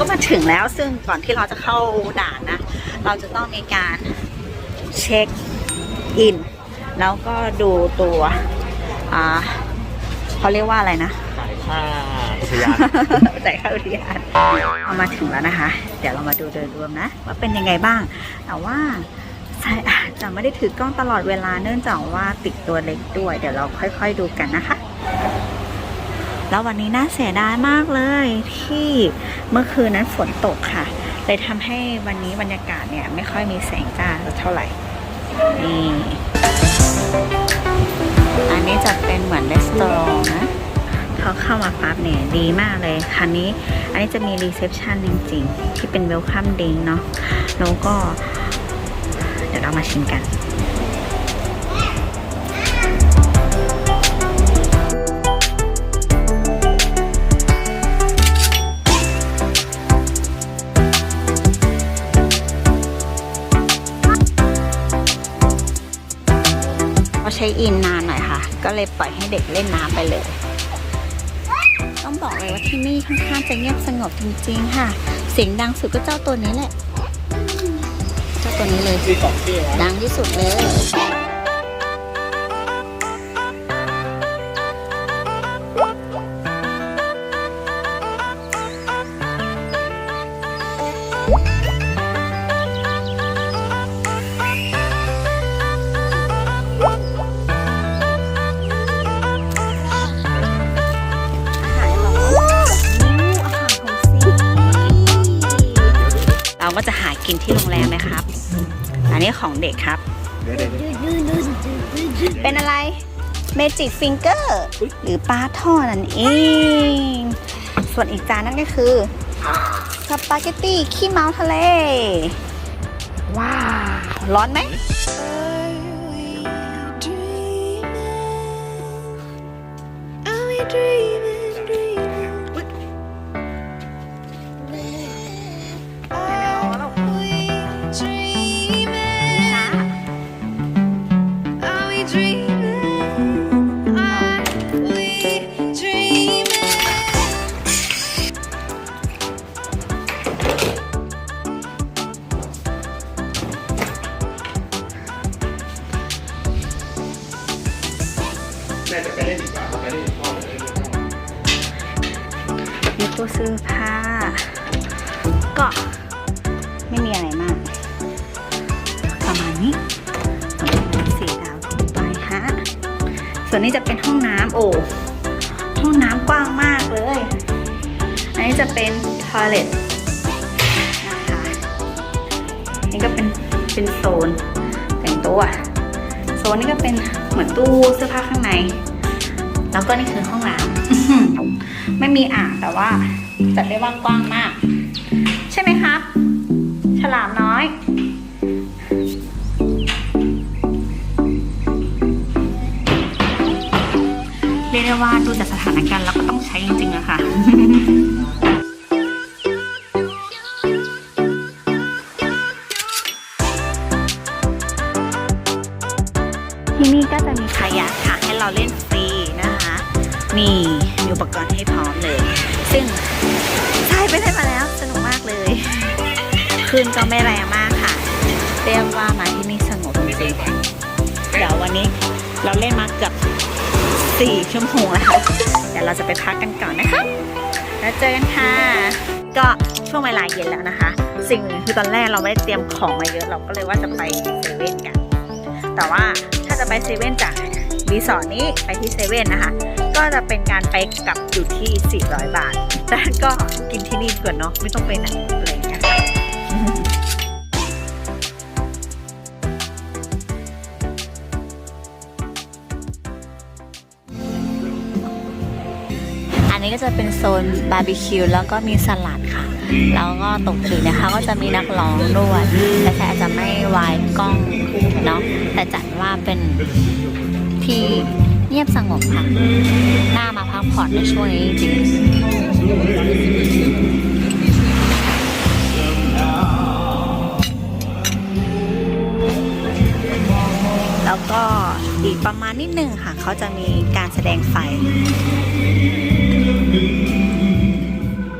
แล้วซึ่งก่อนที่เราจะเข้าด่านนะ เราจะต้องมีการเช็คอิน แล้วก็ดูตัวอ่าเขาเรียกว่าอะไรนะขายค่าอุทยานจ่ายค่าอุทยานเอามาถึงแล้วนะคะ เดี๋ยวเรามาดูโดยรวมนะ ว่าเป็นยังไงบ้าง แต่ว่าใช่อาจจะไม่ได้ถือกล้องตลอดเวลาเนื่องจากว่าติดตัวเล็กด้วย เดี๋ยวเราค่อย ๆ ดูกันนะคะ แล้ววันนี้น่าเสียดายมากเลยที่เมื่อคืนนั้นฝนตกค่ะ เลยทำให้วันนี้บรรยากาศเนี่ยไม่ค่อยมีแสงจ้าเท่าไหร่ นี่อันนี้จะเป็นเหมือนรีสอร์ทนะเขาเข้ามาปั๊บเนี่ยดีมากเลยคันนี้ อันนี้จะมีรีเซพชันจริง ๆ ที่เป็นเวลคัมดิงเนาะแล้วก็ เดี๋ยวเรามาชิมกัน ใช้อินนานหน่อยค่ะ ก็เลยปล่อยให้เด็กเล่นน้ำไปเลย ต้องบอกเลยว่าที่นี่ค่อนข้างจะเงียบสงบจริงๆค่ะ เสียงดังสุดก็เจ้าตัวนี้แหละ เจ้าตัวนี้เลยดังที่สุดเลย ก็จะหากินที่โรงแรมนะครับ อันนี้ของเด็กครับเดี๋ยวเดี๋ยวเดี๋ยวเป็นอะไรเมจิกฟิงเกอร์หรือปลาทอดนั่นเอง ส่วนอีกจานนั่นก็คือสปาเกตตี้ขี้เมาทะเล ว้าว ร้อนไหม Are we dreaming, dreaming? ตู้เสื้อผ้า ก็ไม่มีอะไรมาก ประมาณนี้สีดาวขึ้นไปฮะส่วนนี้จะเป็นห้องน้ำโอ้ห้องน้ำกว้างมากเลย อันนี้จะเป็นทอเลทนะคะนี่ก็เป็นเป็นโซนแต่งตัวโซนนี้ก็เป็นเหมือนตู้เสื้อผ้าข้างใน แล้วก็นี่คือห้องน้ำไม่มีอ่างแต่ว่าจัดได้ว่างกว้างมาก ใช่ไหมครับ ฉลามน้อยเรียกได้ว่าดูจากสถานการณ์แล้วก็ต้องใช้จริงๆอะค่ะที่นี่ก็จะมีคายักค่ะ ให้เราเล่นฟรีนะคะ นี่มีอุปกรณ์ให้พร้อมเลย ซึ่งใช่ไปเล่มาแล้วสนุกมากเลยคืนก็ไม่แรงมากค่ะ เรียกว่ามาที่นี่สงบจริงๆเดี๋ยววันนี้เราเล่นมาเกือบสี่ชั่วโมงแล้วค่ะเดี๋ยวเราจะไปพักกันก่อนนะคะ แล้วเจอกันค่ะ ก็ช่วงเวลาเย็นแล้วนะคะ สิ่งหนึ่งคือตอนแรกเราไม่ได้เตรียมของมาเยอะเราก็เลยว่าจะไปเซเว่นกัน แต่ว่าถ้าจะไปเซเว่นจากรีสอร์ทนี้ไปที่เซเว่นนะคะ ก็จะเป็นการไปกลับอยู่ที่ 400 บาท แต่ก็กินที่นี่ก่อนเนาะไม่ต้องไปไหนอะไรอย่างเงี้ยค่ะอันนี้ก็จะเป็นโซนบาร์บีคิวแล้วก็มีสลัดค่ะ แล้วก็ตกดึกนะคะ ก็จะมีนักร้องด้วยแต่แค่อาจจะไม่วายกล้องเนาะแต่จัดว่าเป็นที่ งียบสงบค่ะ น่ามาพักผ่อนในช่วงนี้จริงแล้วก็อีกประมาณนิดนึงค่ะ เขาจะมีการแสดงไฟ